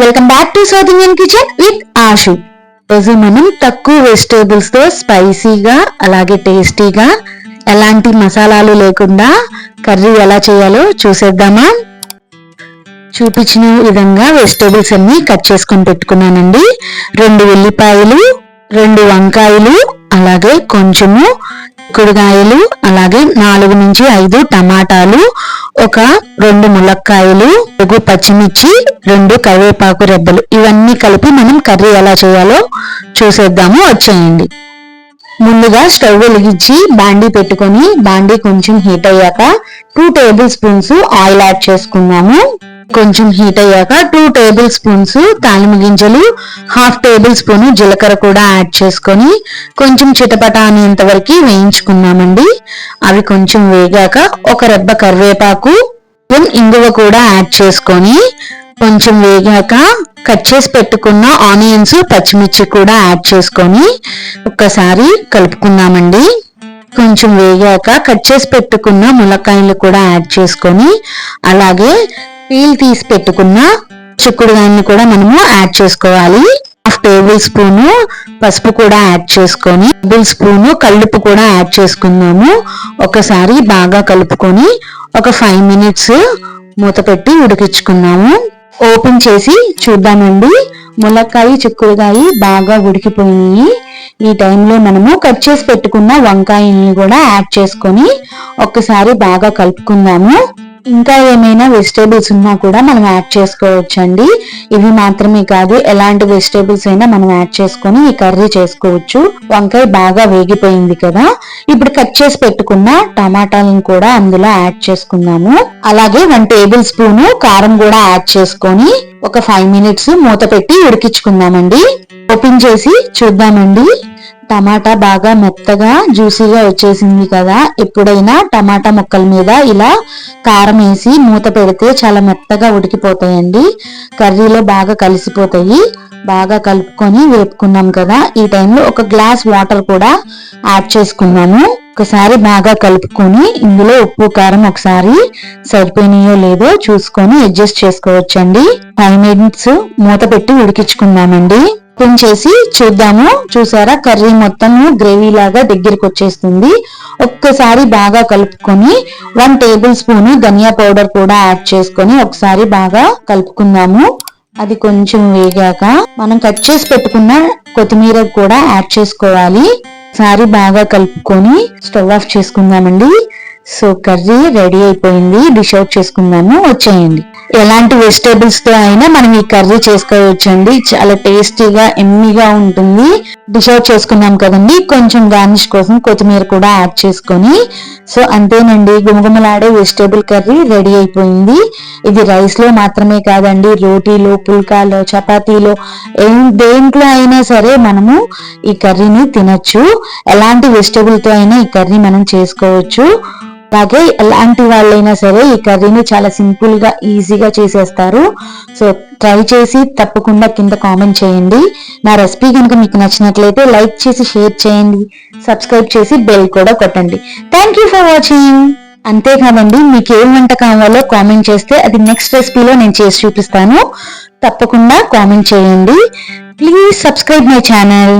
Welcome back to South Indian kitchen with Ashu రోజు మనం తక్కువ వెజిటేబుల్స్తో స్పైసీగా అలాగే టేస్టీగా ఎలాంటి మసాలాలు లేకుండా కర్రీ ఎలా చేయాలో చూసేద్దామా? చూపించిన విధంగా వెజిటేబుల్స్ అన్ని కట్ చేసుకొని పెట్టుకున్నానండి. రెండు ఉల్లిపాయలు రెండు వంకాయలు అలాగే కొంచెము చిక్కుడుగాయలు అలాగే నాలుగు నుంచి ఐదు టమాటాలు ఒక రెండు ములక్కాయలు ఒక పచ్చిమిర్చి రెండు కరివేపాకు రెబ్బలు. ఇవన్నీ కలిపి మనం కర్రీ ఎలా చేయాలో చూసేద్దాము. వచ్చేయండి. ముందుగా స్టవ్ వెలిగించి బాండీ పెట్టుకొని బాండీ కొంచెం హీట్ అయ్యాక two table spoons oil add చేసుకున్నాము కొంచెం హీట్ అయ్యాక టూ టేబుల్ స్పూన్స్ తాలిమ గింజలు హాఫ్ టేబుల్ స్పూన్ జీలకర్ర కూడా యాడ్ చేసుకొని కొంచెం చిటపట అనేంత వరకు వేయించుకున్నామండి అవి కొంచెం వేగాక ఒక రెబ్బ కరివేపాకు ఇంగువ కూడా యాడ్ చేసుకొని కొంచెం వేగాక కట్ చేసి పెట్టుకున్న ఆనియన్స్ పచ్చిమిర్చి కూడా యాడ్ చేసుకొని ఒక్కసారి కలుపుకుందామండి. కొంచెం వేగాక కట్ చేసి పెట్టుకున్న ములక్కాయలు కూడా యాడ్ చేసుకొని అలాగే పీల్ తీసి పెట్టుకున్న చిక్కుడుగాయన్ని కూడా మనము యాడ్ చేసుకోవాలి. హాఫ్ టేబుల్ స్పూను పసుపు కూడా యాడ్ చేసుకొని టేబుల్ స్పూను కల్లుపు కూడా యాడ్ చేసుకున్నాము ఒకసారి బాగా కలుపుకొని ఒక ఫైవ్ మినిట్స్ మూత పెట్టి ఉడికించుకున్నాము ఓపెన్ చేసి చూద్దామండి. ములక్కాయ చిక్కుడుగాయ బాగా ఉడికిపోయినాయి ఈ టైంలో మనము కట్ చేసి పెట్టుకున్న వంకాయని కూడా యాడ్ చేసుకొని ఒక్కసారి బాగా కలుపుకుందాము. ఇంకా ఏమైనా వెజిటేబుల్స్ ఉన్నా కూడా మనం యాడ్ చేసుకోవచ్చండి. ఇవి మాత్రమే కాదు ఎలాంటి వెజిటేబుల్స్ అయినా మనం యాడ్ చేసుకొని ఈ కర్రీ చేసుకోవచ్చు. వంకాయ బాగా వేగిపోయింది కదా. ఇప్పుడు కట్ చేసి పెట్టుకున్న టమాటాలను కూడా అందులో యాడ్ చేసుకుందాము. అలాగే వన్ టేబుల్ స్పూన్ కారం కూడా యాడ్ చేసుకొని ఒక ఫైవ్ మినిట్స్ మూత పెట్టి ఉడికించుకుందామండి. ఓపెన్ చేసి చూద్దామండి. టమాటా బాగా మెత్తగా జ్యూసీగా వచ్చేసింది కదా. ఎప్పుడైనా టమాటా ముక్కల మీద ఇలా కారం వేసి మూత పెడితే చాలా మెత్తగా ఉడికిపోతాయండి. కర్రీలో బాగా కలిసిపోతాయి. బాగా కలుపుకొని వేపుకున్నాం కదా. ఈ టైంలో ఒక గ్లాస్ వాటర్ కూడా యాడ్ చేసుకున్నాను. ఒకసారి బాగా కలుపుకొని ఇందులో ఉప్పు కారం ఒకసారి సరిపోయినాయో లేదో చూసుకొని అడ్జస్ట్ చేసుకోవచ్చండి. ఫైవ్ మినిట్స్ మూత పెట్టి ఉడికించుకుందామండి. ఓపెన్ చేసి చూద్దాము. చూసారా? కర్రీ మొత్తం గ్రేవీ లాగా దగ్గరికి వచ్చేస్తుంది. ఒక్కసారి బాగా కలుపుకొని వన్ టేబుల్ స్పూన్ ధనియా పౌడర్ కూడా యాడ్ చేసుకొని ఒకసారి బాగా కలుపుకుందాము. అది కొంచెం వేగాక మనం కట్ చేసి పెట్టుకున్న కొత్తిమీర కూడా యాడ్ చేసుకోవాలి. సారి బాగా కలుపుకొని స్టవ్ ఆఫ్ చేసుకుందామండి. సో కర్రీ రెడీ అయిపోయింది. డిష్ అవుట్ చేసుకుందాము. వచ్చేయండి. ఎలాంటి వెజిటేబుల్స్తో అయినా మనం ఈ కర్రీ చేసుకోవచ్చండి. చాలా టేస్టీగా ఎమ్మిగా ఉంటుంది. డిష్ అవుట్ చేసుకున్నాం కదండి. కొంచెం గార్నిష్ కోసం కొత్తిమీర కూడా యాడ్ చేసుకొని. సో అంతేనండి. గుమగుమలాడే వెజిటేబుల్ కర్రీ రెడీ అయిపోయింది. ఇది రైస్లో మాత్రమే కాదండి. రోటీలో పుల్కాలో చపాతీలో దేంట్లో అయినా సరే మనము ఈ కర్రీని తినచ్చు. ఎలాంటి వెజిటేబుల్తో అయినా ఈ కర్రీ మనం చేసుకోవచ్చు. అలాగే ఎలాంటి వాళ్ళైనా సరే ఈ కర్రీని చాలా సింపుల్గా ఈజీగా చేసేస్తారు. సో ట్రై చేసి తప్పకుండా కింద కామెంట్ చేయండి. నా రెసిపీ కనుక మీకు నచ్చినట్లయితే లైక్ చేసి షేర్ చేయండి. సబ్స్క్రైబ్ చేసి బెల్ కూడా కొట్టండి. Thank you for watching. అంతేకాదండి మీకు ఏం వంట కావాలో కామెంట్ చేస్తే అది నెక్స్ట్ రెసిపీలో నేను చేసి చూపిస్తాను. తప్పకుండా కామెంట్ చేయండి. Please subscribe my channel.